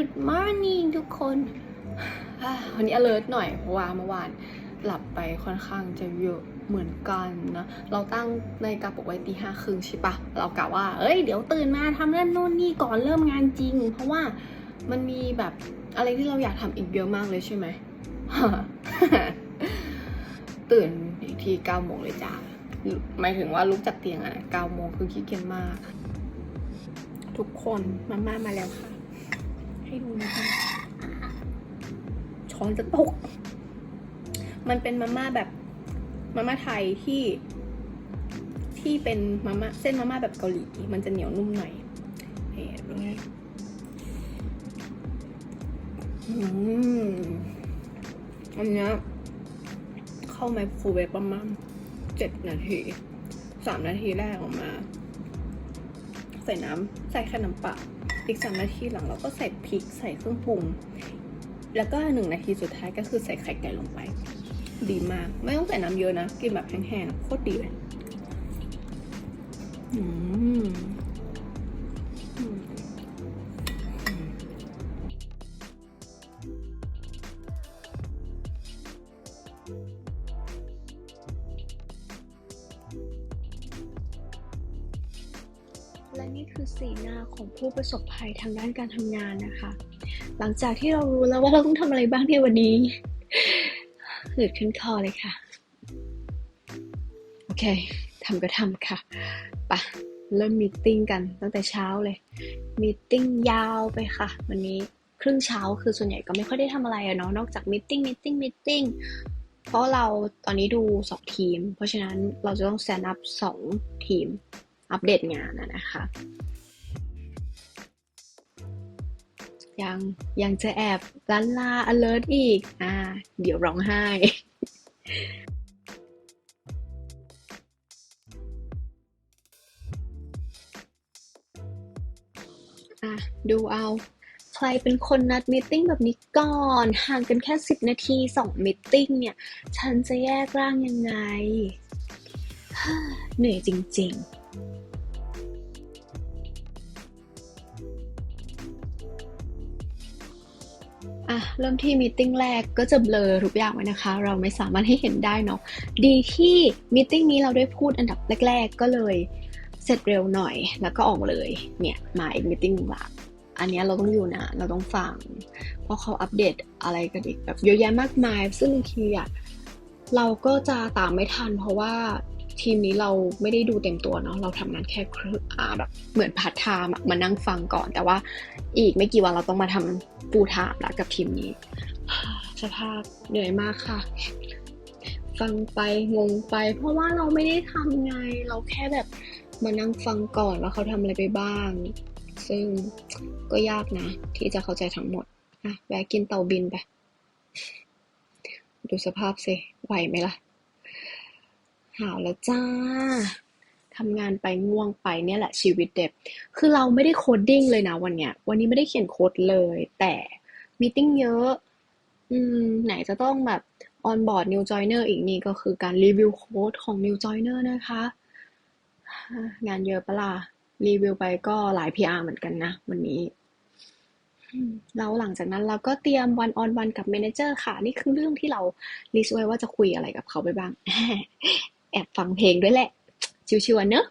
Good morning ทุกคน วันนี้ alert หน่อยเพราะว่าเมื่อวานหลับไปค่อนข้างจะเยอะเหมือนกันนะ เราตั้งในาฬิกาปลุกไว้ตีห้าครึ่งใช่ปะ เรากะว่า เอ้ย เดี๋ยวตื่นมาทำนั่นโน่นนี่ก่อนเริ่มงานจริง เพราะว่ามันมีแบบอะไรที่เราอยากทำอีกเยอะมากเลยใช่ไหม ตื่นอีกทีเก้าโมงเลยจ้าหมายถึงว่าลุกจากเตียงอะนะเก้าโมงคือขี้เกียจมาก ทุกคนมาม่ามาแล้วค่ะ ให้ดูนะคะช้อนจะตก มันเป็นมาม่าแบบมาม่าไทยที่ ที่เป็นมาม่าเส้นมาม่าแบบเกาหลี มันจะเหนียวนุ่มหน่อยเห็นไหมอันนี้เข้าไมโครเวฟประมาณเจ็ดนาทีสามนาทีแรกออกมา ใส่น้ำใส่แค่น้ำเปล่า อีกสามนาทีหลังเราก็ใส่พริกใส่เครื่องปรุง แล้วก็หนึ่งนาทีสุดท้ายก็คือใส่ไข่ไก่ลงไป ดีมาก ไม่ต้องใส่น้ำเยอะนะ กินแบบแห้งๆโคตรดีเลย อืม และนี่คือสีหน้าของผู้ประสบภัยทางด้านการทำงานนะคะ หลังจากที่เรารู้แล้วว่าเราต้องทำอะไรบ้างในวันนี้หืดขึ้นคอเลยค่ะ โอเคทำก็ทำค่ะปะเริ่มมีติ้งกันตั้งแต่เช้าเลย มีติ้งยาวไปค่ะ วันนี้ครึ่งเช้าคือส่วนใหญ่ก็ไม่ค่อยได้ทำอะไรอะเนาะนอกจากมีติ้งมีติ้งมีติ้งเพราะเราตอนนี้ดูสองทีม เพราะฉะนั้นเราจะต้องแซนอัพสองทีม อัปเดตงานนะคะยังยังจะแอบลันลา alert อีก อ่า เดี๋ยวร้องไห้ อะ ดูเอา ใครเป็นคนนัดมตติ팅แบบนี้ก่อน ห่างกันแค่ 10 นาที 2มตติ팅เนี่ย ฉันจะแยกร่างยังไง เหนื่อยจริง ๆ อะเริ่มที่มีติ้งแรกก็จะเบลอทุกอย่างไว้นะคะ เราไม่สามารถให้เห็นได้เนาะดีที่มีติ้งนี้เราได้พูดอันดับแรก ๆ ก็เลยเสร็จเร็วหน่อยแล้วก็ออกเลยเนี่ยมาอีกมีติ้งละอันนี้เราต้องอยู่นะ เราต้องฟัง เพราะเขาอัปเดตอะไรกันอีกแบบเยอะแยะมากมาย ซึ่งบางทีอะเราก็จะตามไม่ทันเพราะว่า ทีมนี้เราไม่ได้ดูเต็มตัวเนาะเราทำงานแค่ครึ่งอ่าแบบเหมือนพาร์ทไทม์อะมานั่งฟังก่อน แต่ว่าอีกไม่กี่วันเราต้องมาทำฟูลไทม์ละกับทีมนี้ สภาพเหนื่อยมากค่ะ ฟังไปงงไป เพราะว่าเราไม่ได้ทำไง เราแค่แบบมานั่งฟังก่อนว่าเขาทำอะไรไปบ้าง ซึ่งก็ยากนะ ที่จะเข้าใจทั้งหมดอะแวะกินเตาบินไป ดูสภาพสิไหวไหมล่ะ หาวแล้วจ้าทำงานไปง่วงไปเนี่ยแหละชีวิตเด็บ คือเราไม่ได้โคดดิ้งเลยนะวันเนี้ย วันนี้ไม่ได้เขียนโค้ดเลย แต่มีติ้งเยอะ อืม ไหนจะต้องแบบออนบอร์ด new joiner อีกนี่ก็คือการรีวิวโค้ดของ new joiner นะคะ งานเยอะปะล่ะ รีวิวไปก็หลาย PR เหมือนกันนะวันนี้อืมแล้วหลังจากนั้นเราก็เตรียมวันออนวันกับ manager ค่ะ นี่คือเรื่องที่เราลิสต์ไว้ว่าจะคุยอะไรกับเขาไปบ้าง แอบฟังเพลงด้วยแหละ ชิวๆเนอะ